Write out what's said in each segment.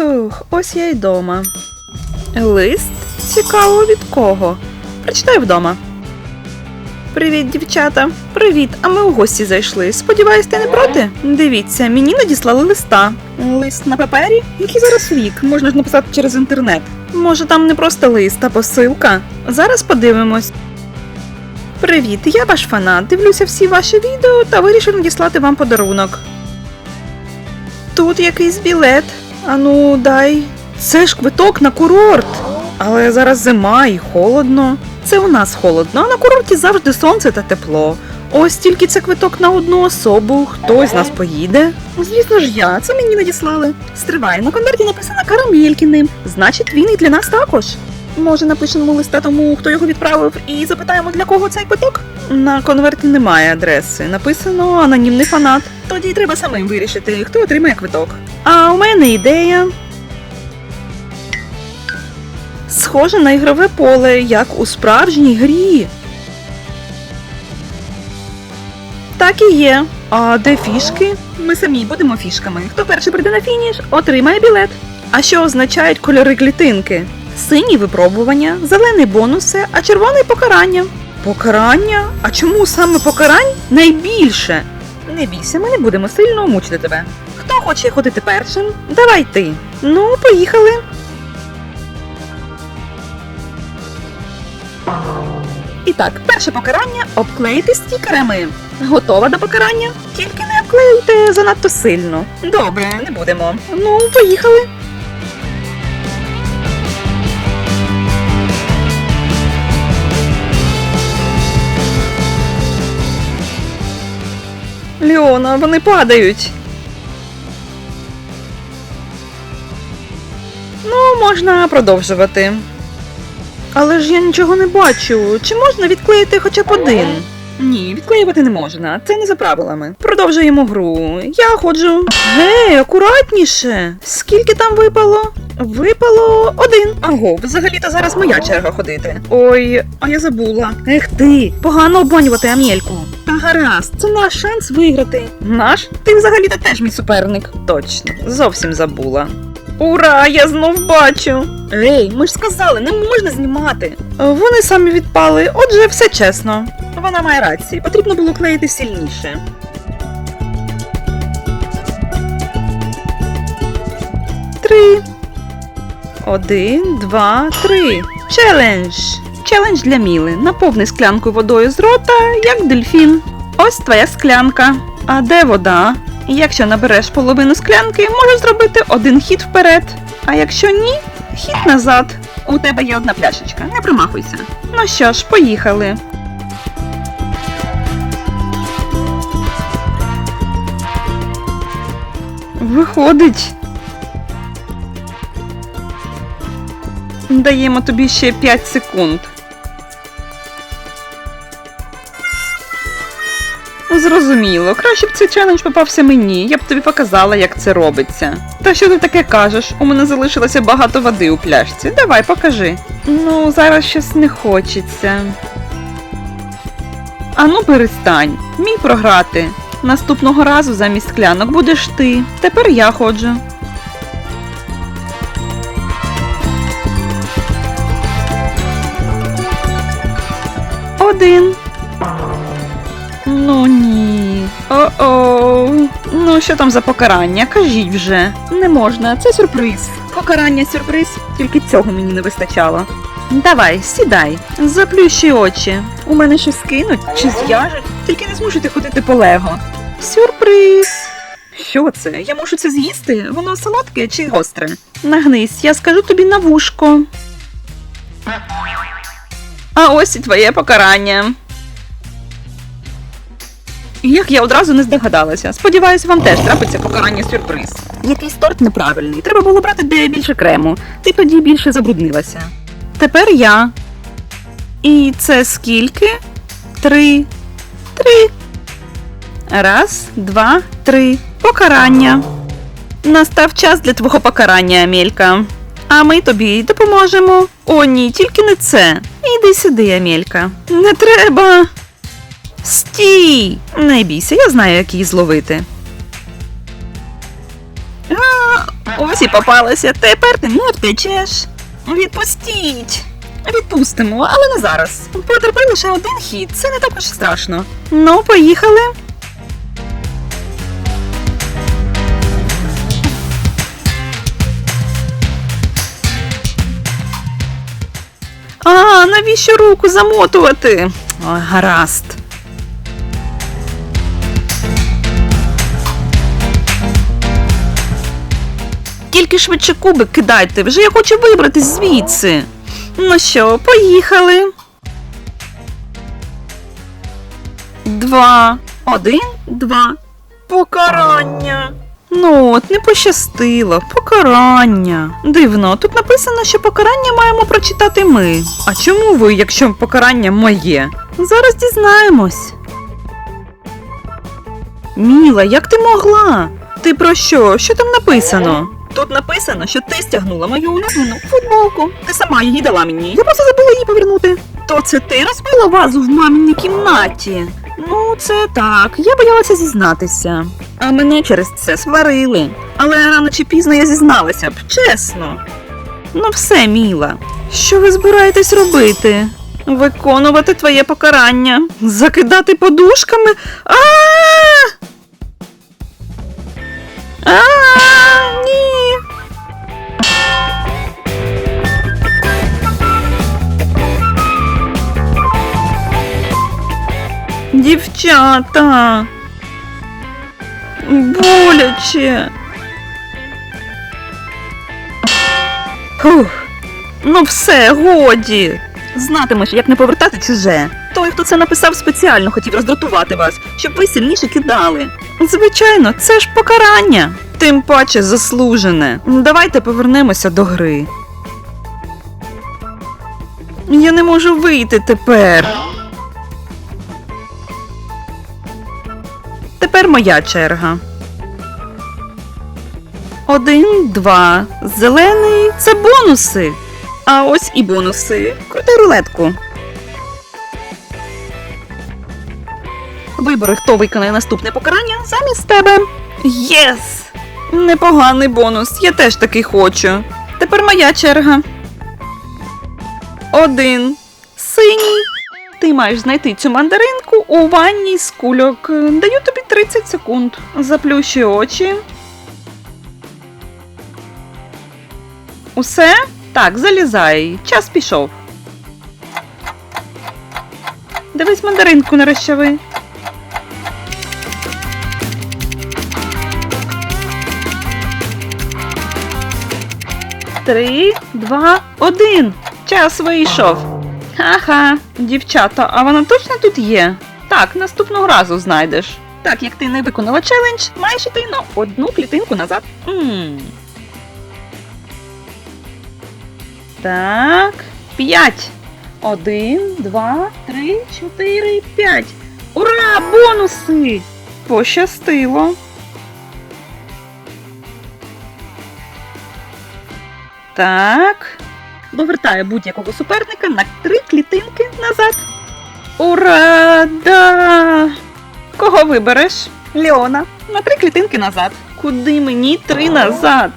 Фух, ось я й дома. Лист? Цікаво від кого? Прочитай вдома. Привіт, дівчата. Привіт, а ми у гості зайшли. Сподіваюсь, ти не проти? Дивіться, мені надіслали листа. Лист на папері? Який зараз рік? Можна ж написати через інтернет. Може, там не просто лист, а посилка. Зараз подивимось. Привіт, я ваш фанат. Дивлюся всі ваші відео та вирішив надіслати вам подарунок. Тут якийсь білет. Ану, дай. Це ж квиток на курорт. Але зараз зима і холодно. Це у нас холодно, а на курорті завжди сонце та тепло. Ось тільки це квиток на одну особу. Хтось з нас поїде. Звісно ж, я. Це мені надіслали. Стривай, на конверті написано Карамелькіним. Значить, він і для нас також. Може, напишемо листа тому, хто його відправив, і запитаємо, для кого цей квиток? На конверті немає адреси. Написано анонімний фанат. Тоді треба самим вирішити, хто отримає квиток. А у мене ідея. Схоже на ігрове поле, як у справжній грі. Так і є. А де фішки? Ми самі будемо фішками. Хто перший прийде на фініш, отримає білет. А що означають кольори клітинки? Синій випробування, зелений бонуси, а червоний покарання. Покарання? А чому саме покарань найбільше? Не бійся, ми не будемо сильно мучити тебе. Хто хоче ходити першим? Давай ти. Ну, поїхали. І так, перше покарання обклеїти стікерами. Готова до покарання? Тільки не обклеюйте занадто сильно. Добре, не будемо. Ну, поїхали. Леона, вони падають. Ну, можна продовжувати. Але ж я нічого не бачу. Чи можна відклеїти хоча б один? Ні, відклеювати не можна. Це не за правилами. Продовжуємо гру. Я ходжу. Гей, акуратніше. Скільки там випало? Випало один. Аго, взагалі-то зараз моя черга ходити. Ой, а я забула. Ех ти, погано обманювати Амєльку. Та гаразд, це наш шанс виграти. Наш? Ти взагалі-то теж мій суперник. Точно, зовсім забула. Ура, я знов бачу. Ей, ми ж сказали, не можна знімати. Вони самі відпали, отже, все чесно. Вона має рацію, потрібно було клеїти сильніше. Три. Один, два, три. Челендж. Челендж для Міли. Наповни склянку водою з рота, як дельфін. Ось твоя склянка. А де вода? Якщо набереш половину склянки, можеш зробити один хід вперед. А якщо ні, хід назад. У тебе є одна пляшечка, не примахуйся. Ну що ж, поїхали. Виходить. Даємо тобі ще 5 секунд. Зрозуміло, краще б цей челендж попався мені, я б тобі показала, як це робиться. Та що ти таке кажеш? У мене залишилося багато води у пляшці. Давай, покажи. Ну, зараз щось не хочеться. Ану, перестань. Мій програти. Наступного разу замість склянок будеш ти. Тепер я ходжу. Один. Ну ні. О-оу. Ну, що там за покарання? Кажіть вже. Не можна, це сюрприз. Покарання сюрприз, тільки цього мені не вистачало. Давай, сідай, заплющи очі. У мене щось кинуть чи зв'яжуть, тільки не змушуйте ходити по лего. Сюрприз. Що це? Я можу це з'їсти? Воно солодке чи гостре? Нагнись, я скажу тобі на вушко. А ось і твоє покарання. Як я одразу не здогадалася. Сподіваюся, вам теж трапиться покарання сюрприз. Якийсь торт неправильний. Треба було брати де більше крему. Ти тоді більше забруднилася. Тепер я. І це скільки? Три. Три. Раз, два, три. Покарання. Настав час для твого покарання, Амелька. А ми тобі допоможемо. О, ні, тільки не це. Іди сюди, Амелька. Не треба. Стій! Не бійся, я знаю, як її зловити. А, ось і попалася. Тепер ти не. Відпустіть. Відпустимо, але не зараз. Потерпи лише один хід, це не також страшно. Ну, поїхали. Навіщо руку замотувати? Ой, гаразд. Тільки швидше кубик кидайте, вже я хочу вибратись звідси. Ну що, поїхали. Два. Один, два. Покарання. Пощастило. Покарання. Дивно, тут написано, що покарання маємо прочитати ми. А чому ви, якщо покарання моє? Зараз дізнаємось. Міла, як ти могла? Ти про що? Що там написано? Тут написано, що ти стягнула мою улюблену футболку. Ти сама її дала мені. Я просто забула її повернути. То це ти розбила вазу в маминій кімнаті. Ну, це так. Я боялася зізнатися. А мене через це сварили. Але рано чи пізно я зізналася б, чесно. Ну, все, Міла. Що ви збираєтесь робити? Виконувати твоє покарання. Закидати подушками. А! Дівчата. Боляче. Фух. Ну все, годі. Знатимеш, як не повертати чуже. Той, хто це написав, спеціально хотів роздратувати вас, щоб ви сильніше кидали. Звичайно, це ж покарання. Тим паче заслужене. Давайте повернемося до гри. Я не можу вийти тепер. Тепер моя черга. Один, два. Зелений це бонуси. А ось і бонуси. Крути рулетку. Вибери, хто виконає наступне покарання замість тебе. Єс! Непоганий бонус, я теж такий хочу. Тепер моя черга. Один. Синій. Ти маєш знайти цю мандаринку у ванні з кульок. Даю тобі 30 секунд. Заплющуй очі. Усе? Так, залізай. Час пішов. Дивись мандаринку не розчави. Три, два, один. Час вийшов. Ха-ха, дівчата, а вона точно тут є? Так, наступного разу знайдеш. Так, як ти не виконала челендж, маєш іти на одну клітинку назад. м Так, п'ять. Один, два, три, чотири, п'ять. Ура! Бонуси! Пощастило. Так. Повертає будь-якого суперника на три клітинки назад. Ура! Да! Кого вибереш? Леона. На три клітинки назад. Куди мені три назад?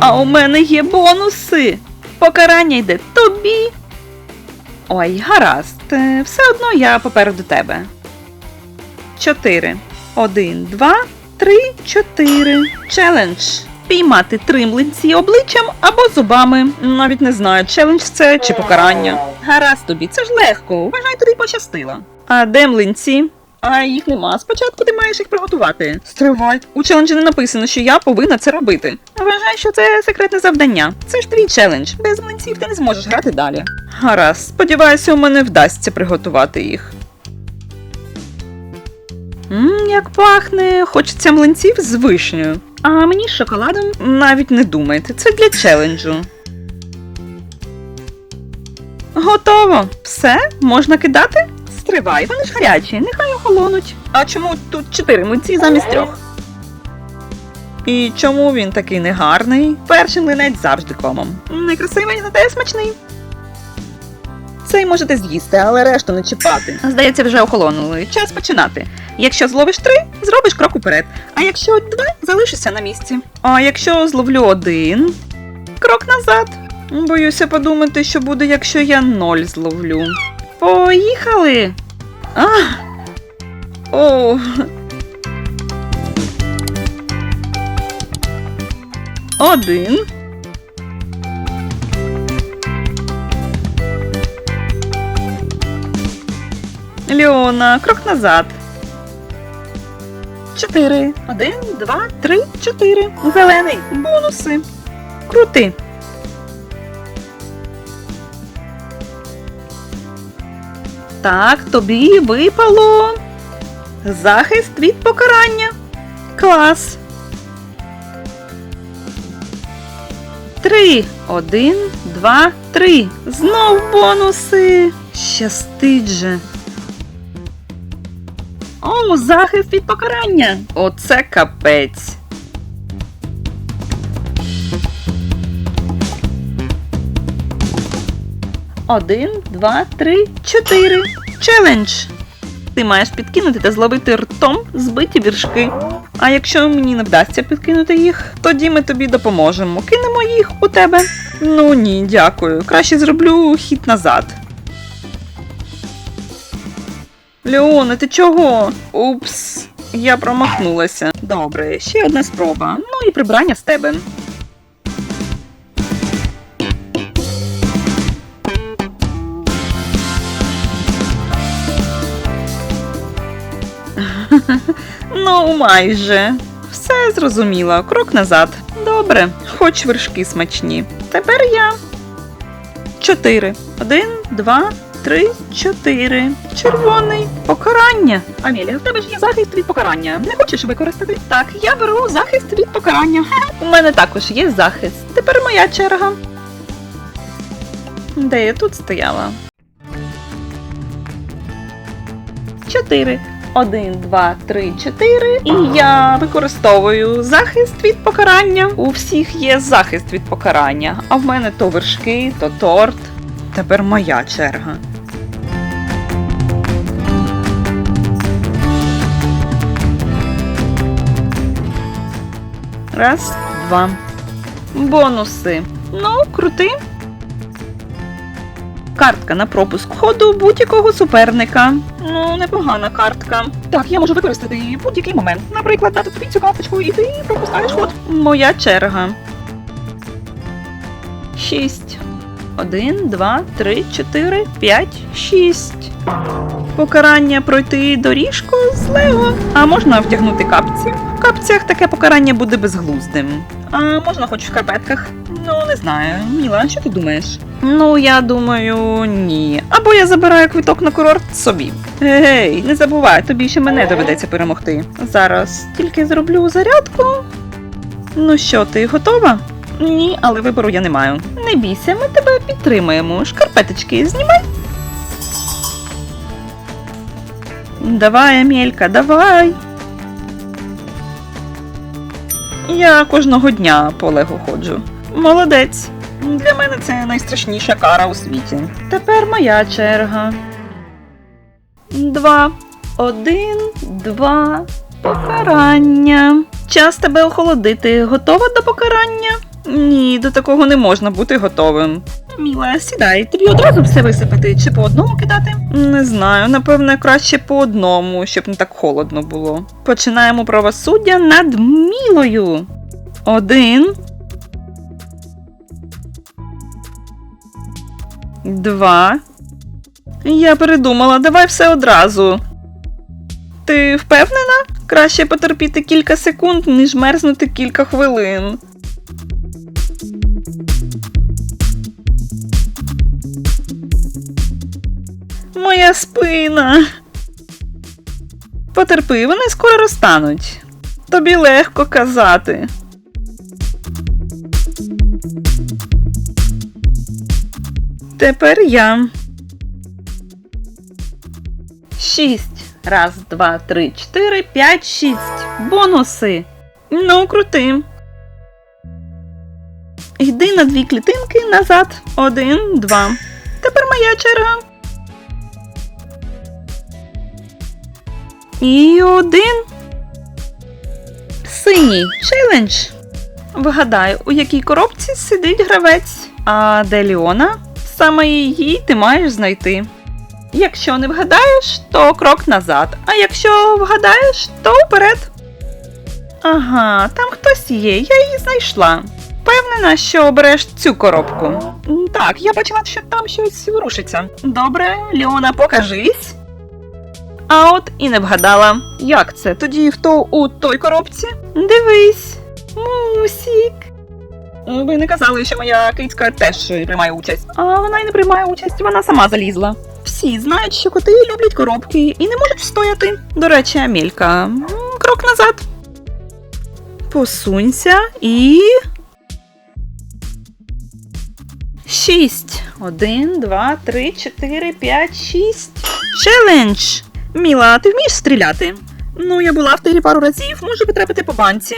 А у мене є бонуси. Покарання йде тобі. Ой, гаразд. Е, Все одно я попереду тебе. Чотири. Один, два, три, чотири. Челендж. Піймати три млинці обличчям або зубами. Навіть не знаю, челендж це чи покарання. Гаразд тобі, це ж легко. Вважай, тобі пощастило. А де млинці? А їх нема. Спочатку ти маєш їх приготувати. Стривай. У челенджі не написано, що я повинна це робити. Вважай, що це секретне завдання. Це ж твій челендж. Без млинців ти не зможеш грати далі. Гаразд, сподіваюся, у мене вдасться приготувати їх. Мм, як пахне, хочеться млинців з вишнею. А мені з шоколадом навіть не думайте, це для челенджу. Готово. Все, можна кидати? Стривай, вони ж гарячі, нехай охолонуть. А чому тут чотири млинці замість трьох? І чому він такий негарний? Перший млинець завжди комом. Некрасивий, зате смачний. Цей можете з'їсти, але решту не чіпати. Здається, вже охолонули. Час починати. Якщо зловиш три, зробиш крок уперед. А якщо два, залишишся на місці. А якщо зловлю один, крок назад. Боюся подумати, що буде, якщо я ноль зловлю. Поїхали! А! О! Один. Леона, крок назад. Чотири. Один, два, три, чотири. Зелений. Бонуси. Крути. Так, тобі випало. Захист від покарання. Клас. Три. Один, два, три. Знов бонуси. Щастить же. О, захист від покарання. Оце капець. Один, два, три, чотири. Челендж. Ти маєш підкинути та зловити ртом збиті віршки. А якщо мені не вдасться підкинути їх, тоді ми тобі допоможемо. Кинемо їх у тебе. Ну ні, дякую. Краще зроблю хід назад. Леоне, ти чого? Упс, я промахнулася. Добре, ще одна спроба. Ну і прибрання з тебе. Ну, майже. Все зрозуміло. Крок назад. Добре, хоч вершки смачні. Тепер я. Чотири. Один, два, три, чотири. Червоний. Покарання. Амелія, у тебе ж є захист від покарання. Не хочеш використати? Так, я беру захист від покарання. У мене також є захист. Тепер моя черга. Де я тут стояла? Чотири. Один, два, три, чотири. І я використовую захист від покарання. У всіх є захист від покарання. А в мене то вершки, то торт. Тепер моя черга. Раз, два. Бонуси. Ну, крути. Картка на пропуск ходу будь-якого суперника. Ну, непогана картка. Так, я можу використати її в будь-який момент. Наприклад, дати тобі цю карточку і ти пропускаєш ход. Моя черга. Шість. Один, два, три, чотири, п'ять, шість. Покарання пройти доріжку з. А можна втягнути капці. В капцях таке покарання буде безглуздим. А можна хоч в карпетках? Ну, не знаю. Міла, що ти думаєш? Ну, я думаю, ні. Або я забираю квиток на курорт собі. Гей, не забувай, тобі ще мене доведеться перемогти. Зараз тільки зроблю зарядку. Ну що, ти готова? Ні, але вибору я не маю. Не бійся, ми тебе підтримаємо. Шкарпеточки знімай. Давай, Амелька, давай. Я кожного дня по Лего ходжу. Молодець. Для мене це найстрашніша кара у світі. Тепер моя черга. Два. Один, два. Покарання. Час тебе охолодити. Готова до покарання? Ні, до такого не можна бути готовим. Міла, сідай, тобі одразу все висипати чи по одному кидати? Не знаю, напевне, краще по одному, щоб не так холодно було. Починаємо правосуддя над Мілою. Один. Два. Я передумала, давай все одразу. Ти впевнена? Краще потерпіти кілька секунд, ніж мерзнути кілька хвилин. Моя спина. Потерпи, вони скоро розтануть. Тобі легко казати. Тепер я. Шість. Раз, два, три, чотири, п'ять, шість. Бонуси. Ну, крути. Йди на дві клітинки назад. Один, два. Тепер моя черга. І один. Синій челендж. Вгадай, у якій коробці сидить гравець. А де Ліона? Саме її ти маєш знайти. Якщо не вгадаєш, то крок назад. А якщо вгадаєш, то вперед. Ага, там хтось є, я її знайшла. Впевнена, що обереш цю коробку. Так, я бачила, що там щось ворушиться. Добре, Ліона, покажись. А от і не вгадала. Як це? Тоді хто у той коробці? Дивись, мусік. Ви не казали, що моя кицька теж приймає участь. А вона й не приймає участь, вона сама залізла. Всі знають, що коти люблять коробки і не можуть встояти. До речі, Амелька, крок назад. Посунься і. Шість. Один, два, три, чотири, п'ять, шість. Челендж! Міла, ти вмієш стріляти? Ну, я була в тирі пару разів, можу потрапити по банці.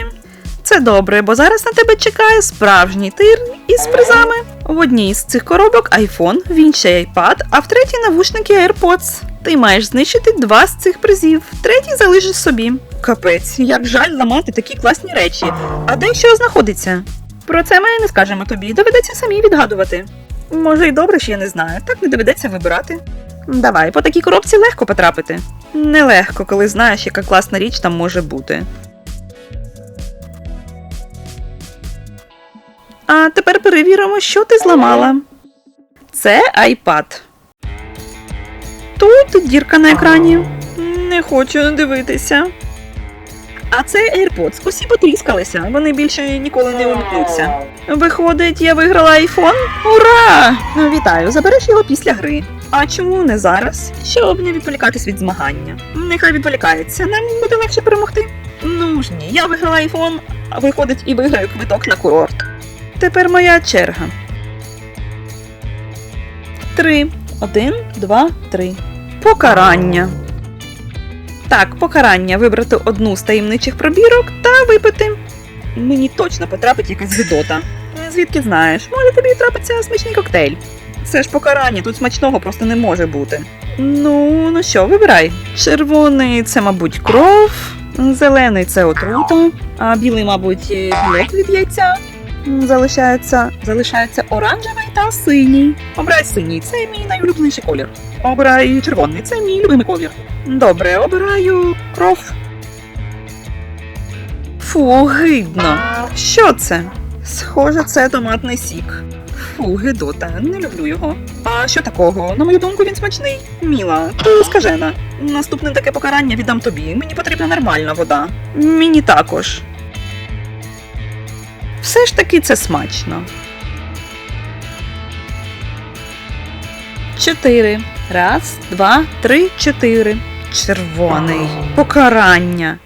Це добре, бо зараз на тебе чекає справжній тир із призами. В одній з цих коробок iPhone, в іншій iPad, а в третій навушники AirPods. Ти маєш знищити два з цих призів, третій залишиш собі. Капець, як жаль ламати такі класні речі. А де що знаходиться? Про це ми не скажемо тобі, доведеться самі відгадувати. Може, й добре, що я не знаю, так не доведеться вибирати. Давай, по такій коробці легко потрапити. Нелегко, коли знаєш, яка класна річ там може бути. А тепер перевіримо, що ти зламала. Це iPad. Тут дірка на екрані. Не хочу дивитися. А це AirPods. Усі потріскалися, вони більше ніколи не увімкнуться. Виходить, я виграла iPhone? Ура! Вітаю, забереш його після гри. А чому не зараз? Щоб не відволікатись від змагання. Нехай відволікається, нам буде легше перемогти. Ну ж ні, я виграла iPhone, а виходить і виграю квиток на курорт. Тепер моя черга. Три. Один, два, три. Покарання. Так, покарання вибрати одну з таємничих пробірок та випити. Мені точно потрапить якась гидота. Звідки знаєш, може тобі трапиться смачний коктейль. Це ж покарання, тут смачного просто не може бути. Ну, ну що, вибирай. Червоний це, мабуть, кров, зелений це отрута, а білий, мабуть, білок від яйця. Залишається, залишається оранжевий та синій. Обирай синій, це мій найулюбленіший колір. Обирай червоний, це мій любимий колір. Добре, обираю кров. Фу, гидно. Що це? Схоже, це томатний сік. Фу, гидота, не люблю його. А що такого? На мою думку, він смачний. Міла, ти скажена. Наступне таке покарання віддам тобі. Мені потрібна нормальна вода. Мені також. Все ж таки це смачно. Чотири. Раз, два, три, чотири. Червоний. Покарання.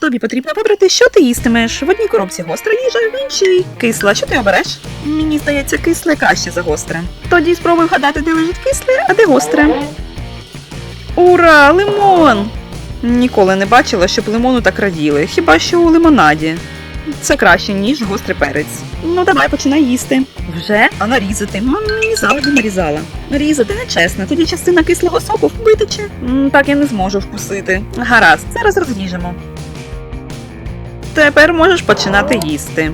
Тобі потрібно вибрати, що ти їстимеш. В одній коробці гостра їжа, в іншій кисла. Що ти обереш? Мені здається, кисле краще за гостре. Тоді спробуй вгадати, де лежить кисле, а де гостре. Ура, лимон! Ніколи не бачила, щоб лимону так раділи, хіба що у лимонаді. Це краще, ніж гострий перець. Ну давай починай їсти. Вже? А нарізати? Мама мені завжди нарізала. Нарізати нечесно, тоді частина кислого соку витече. Так я не зможу вкусити. Гаразд, зараз розріжемо. Тепер можеш починати їсти.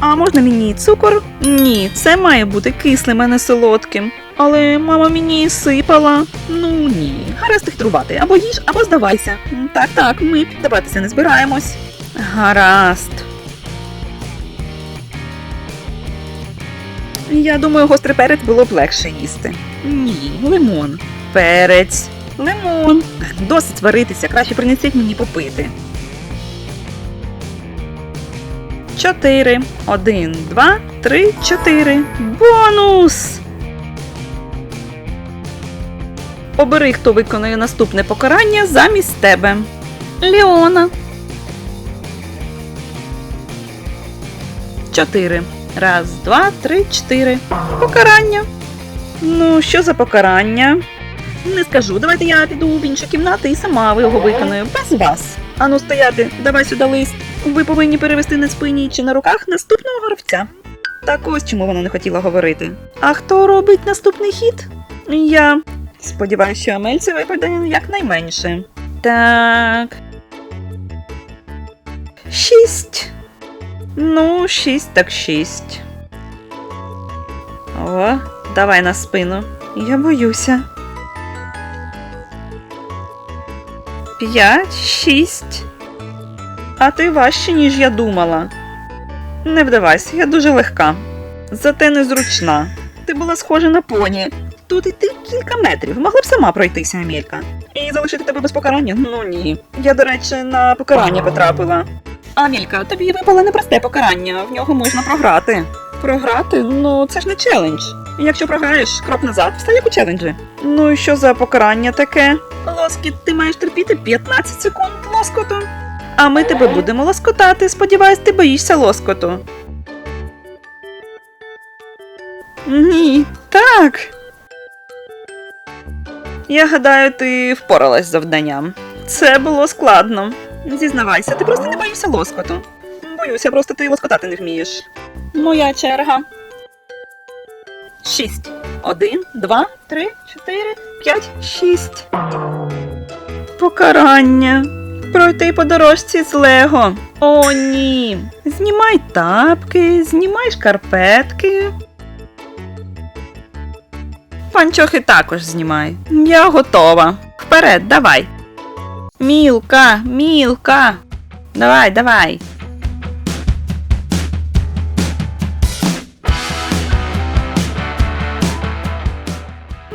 А можна мені цукор? Ні, це має бути кислим, а не солодким. Але мама мені сипала. Ну ні. Гаразд тихтрувати. Або їж, або здавайся. Так, так, ми піддаватися не збираємось. Гаразд. Я думаю, гострий перець було б легше їсти. Ні, лимон. Перець. Лимон. Досить сваритися, краще принесіть мені попити. Чотири. Один, два, три, чотири. Бонус! Обери, хто виконує наступне покарання замість тебе. Леона. Чотири. Раз, два, три, чотири. Покарання. Ну, що за покарання? Не скажу. Давайте я піду в іншу кімнату і сама його виконую без вас. Ану стояти, давай сюди лист. Ви повинні перевести на спині чи на руках наступного гравця. Так ось чому вона не хотіла говорити. А хто робить наступний хід? Я сподіваюся, що Амельці випаде якнайменше. Так. Шість. Ну, шість так шість. О, давай на спину. Я боюся. П'ять, шість. А ти важче, ніж я думала. Не вдавайся, я дуже легка. Зате незручна. Ти була схожа на поні. Тут іти кілька метрів. Могла б сама пройтися, Амелька. І залишити тебе без покарання? Ну ні. Я, до речі, на покарання потрапила. Амелька, тобі випало непросте покарання, в нього можна програти. Програти? Ну це ж не челендж. Якщо програєш, крок назад, все як у челенджі. Ну і що за покарання таке? Лоскіт, ти маєш терпіти 15 секунд лоскоту. А ми тебе будемо лоскотати. Сподіваюсь, ти боїшся лоскоту. Ні, так. Я гадаю, ти впоралась з завданням. Це було складно. Зізнавайся, ти просто не боїшся лоскоту. Боюся, просто ти лоскотати не вмієш. Моя черга. Шість. Один, два, три, чотири, п'ять, шість. Покарання. Пройти по дорожці з Лего. О, ні. Знімай тапки, знімай шкарпетки. Панчохи також знімай. Я готова. Вперед, давай. Мілка, мілка. Давай, давай.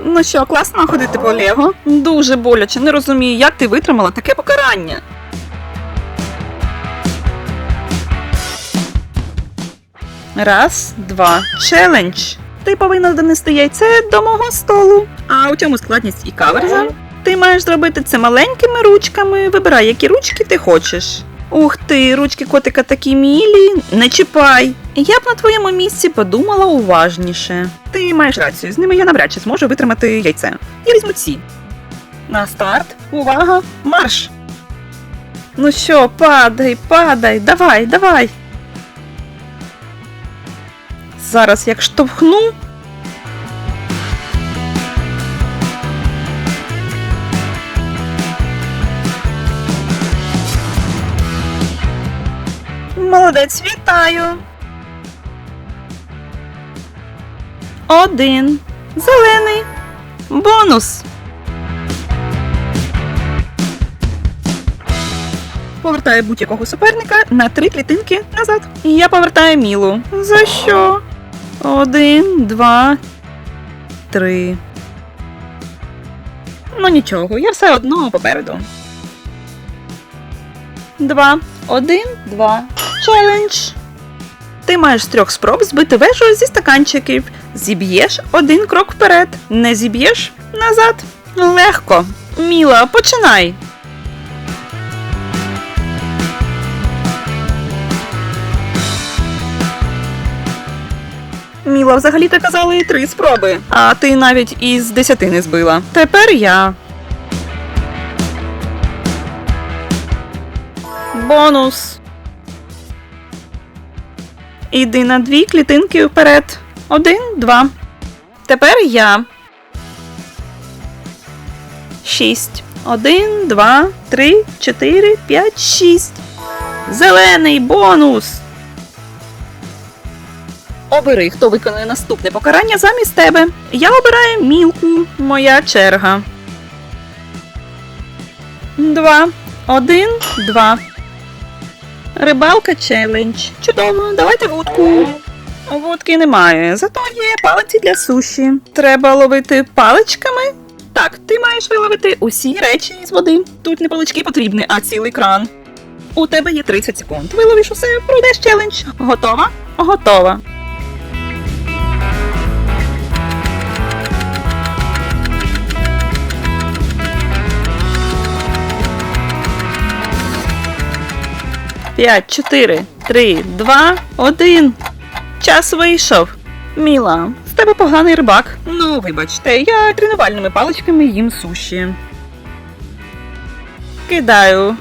Ну що, класно ходити по Лего? Дуже боляче, не розумію, як ти витримала таке покарання. Раз, два. Челендж. Ти повинна донести яйце до мого столу. А у цьому складність і каверза. Ти маєш зробити це маленькими ручками. Вибирай, які ручки ти хочеш. Ух ти, ручки котика такі мілі, не чіпай. Я б на твоєму місці подумала уважніше. Ти маєш рацію, з ними я навряд чи зможу витримати яйце. Я візьму ці. На старт, увага, марш! Ну що, падай, падай, давай, давай. Зараз як штовхну. Молодець, вітаю. Один. Зелений. Бонус. Повертаю будь-якого суперника на три клітинки назад. І я повертаю Мілу. За що? Один, два, три. Ну нічого, я все одно попереду. Два. Один, два. Челендж. Ти маєш з трьох спроб збити вежу зі стаканчиків. Зіб'єш один крок вперед. Не зіб'єш назад. Легко. Міла, починай. Міла, взагалі-то казали три спроби, а ти навіть із десяти не збила. Тепер я. Бонус. Іди на дві клітинки вперед. Один, два. Тепер я. Шість. Один, два, три, чотири, п'ять, шість. Зелений бонус. Обери, хто виконує наступне покарання замість тебе. Я обираю мілку. Моя черга. Два. Один, два. Рибалка челендж. Чудово, давайте вудку. Вудки немає, зато є палиці для суші. Треба ловити паличками. Так, ти маєш виловити усі речі з води. Тут не палички потрібні, а цілий кран. У тебе є 30 секунд. Виловиш усе, пройдеш челендж. Готова? Готова. 5, 4, 3, 2, 1. Час вийшов. Міла, з тебе поганий рибак. Ну, вибачте, я тренувальними паличками їм суші. Кидаю.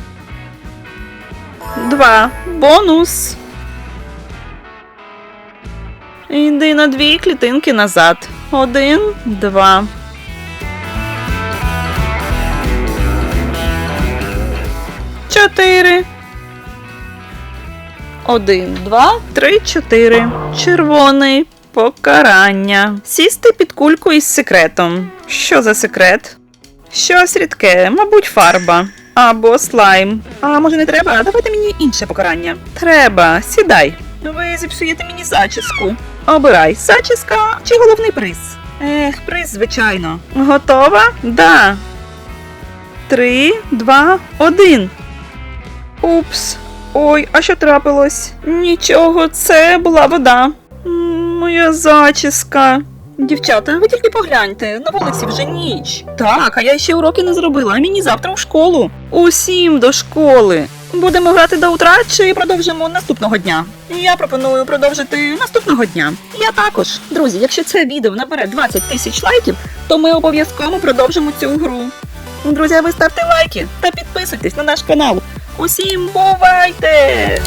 Два. Бонус. Йди на дві клітинки назад. Один, два. Чотири. Один, два, три, чотири. Червоний. Покарання. Сісти під кульку із секретом. Що за секрет? Щось рідке, мабуть, фарба. Або слайм. А може не треба? Давайте мені інше покарання. Треба, сідай. Ви зіпсуєте мені зачіску. Обирай, зачіска чи головний приз. Ех, приз, звичайно. Готова? Да. Три, два, один. Упс. Ой, а що трапилось? Нічого, це була вода. Моя зачіска. Дівчата, ви тільки погляньте, на вулиці вже ніч. Так, а я ще уроки не зробила, а мені завтра в школу. Усім до школи. Будемо грати до утра чи продовжимо наступного дня? Я пропоную продовжити наступного дня. Я також. Друзі, якщо це відео набере 20 тисяч лайків, то ми обов'язково продовжимо цю гру. Друзі, ви ставте лайки та підписуйтесь на наш канал. Усім бувайте!